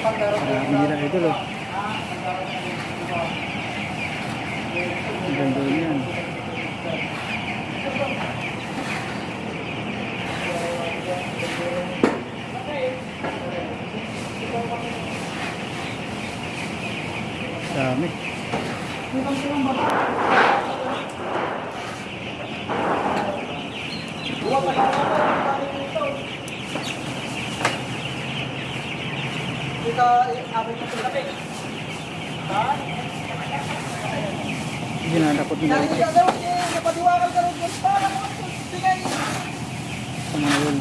Marami nila idol oh. Ang ganda rin yan. Dami. Dito, abot mo sa tabi. Hindi na dapat nila eh, napadiwakan ka rin. Mga yun.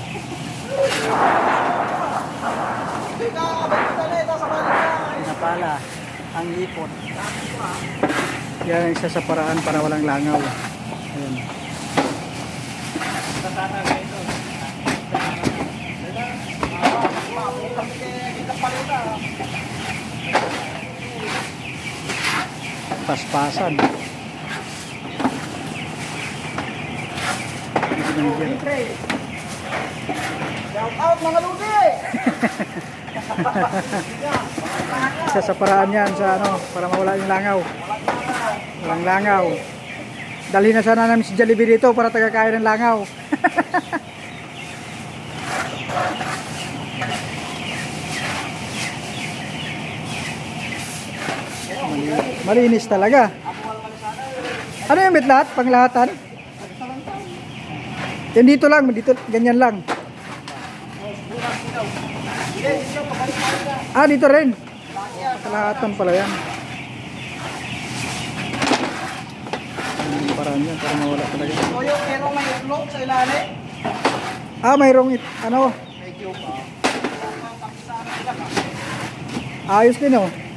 Pinapala ang ipot. Yan ang isa sa paraan para walang langaw. Ayan. Paspasan. Hindi dyan. Shout out mga lugi! Isa sa paraan yan sa ano, para mawala yung langaw. Walang langaw. Dalhin na sana namin si Jollibee dito para tagakain ng langaw. Malinis talaga. Ano yung lahat? Panglahatan? Yan dito lang, dito, ganyan lang. Ah, dito rin. Kalahatan pala yan. Yung paraan yan, para mawala talaga. Toyo, pero may itlog sa ilalim. Ah, mayroong it, ano, Medyo pa. ayos din oh.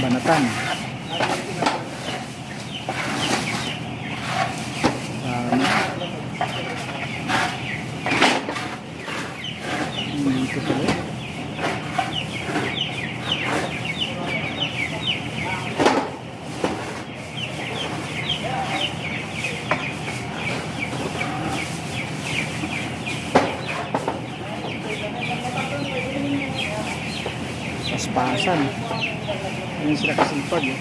Banatan. paspasan. Ganyan sila kasipag. Eh.